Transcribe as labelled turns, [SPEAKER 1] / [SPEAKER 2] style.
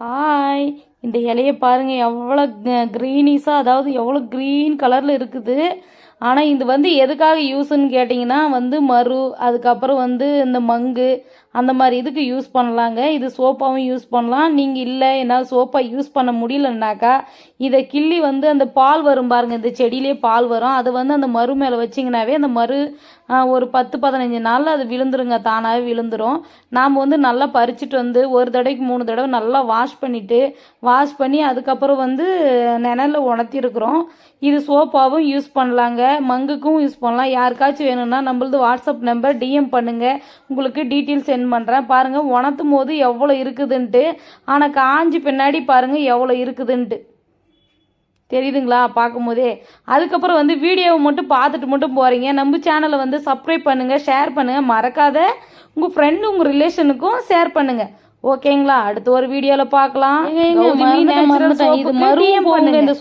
[SPEAKER 1] Hi. இந்த இலையை பாருங்க எவ்வளோ க்ரீனிஸாக அதாவது எவ்வளோ க்ரீன் கலரில் இருக்குது. ஆனால் இது வந்து எதுக்காக யூஸ்ன்னு கேட்டிங்கன்னா வந்து மரு அதுக்கப்புறம் வந்து இந்த மங்கு அந்த மாதிரி இதுக்கு யூஸ் பண்ணலாங்க. இது சோப்பாவும் யூஸ் பண்ணலாம். நீங்கள் இல்லை என்னால் சோப்பாக யூஸ் பண்ண முடியலன்னாக்கா இதை கிள்ளி வந்து அந்த பால் வரும் பாருங்க இந்த செடியிலே பால் வரும். அது வந்து அந்த மரு மேலே வச்சிங்கனாவே அந்த மரு ஒரு பத்து பதினஞ்சு நாளில் அது விழுந்துருங்க தானாகவே விழுந்துரும். நாம் வந்து நல்லா பறிச்சுட்டு வந்து ஒரு தடவைக்கு மூணு தடவை நல்லா வாஷ் பண்ணிவிட்டு வாஷ் பண்ணி அதுக்கப்புறம் வந்து நிழல்ல உணர்த்திருக்கிறோம். இது சோப்பாவும் யூஸ் பண்ணலாங்க. மங்குக்கும் யூஸ் பண்ணலாம். யாருக்காச்சும் வேணும்னா நம்மளது வாட்ஸ்அப் நம்பர் டிஎம் பண்ணுங்கள் உங்களுக்கு டீட்டெயில் சென்ட் பண்ணுறேன் பாருங்கள் உணர்த்தும் போது எவ்வளோ இருக்குதுன்ட்டு. ஆனால் காஞ்சி பின்னாடி பாருங்கள் எவ்வளோ இருக்குதுன்ட்டு. தெரியுதுங்களா? பார்க்கும்போதே. அதுக்கப்புறம் வந்து வீடியோவை மட்டும் பார்த்துட்டு மட்டும் போகிறீங்க நம்ம சேனலை வந்து சப்ஸ்கிரைப் பண்ணுங்கள் ஷேர் பண்ணுங்கள் மறக்காத உங்கள் ஃப்ரெண்டு உங்கள் ரிலேஷனுக்கும் ஷேர் பண்ணுங்கள் ஓகேங்களா அடுத்த ஒரு
[SPEAKER 2] மறந்துட்டேன்.
[SPEAKER 1] soap
[SPEAKER 2] இது.
[SPEAKER 1] இந்த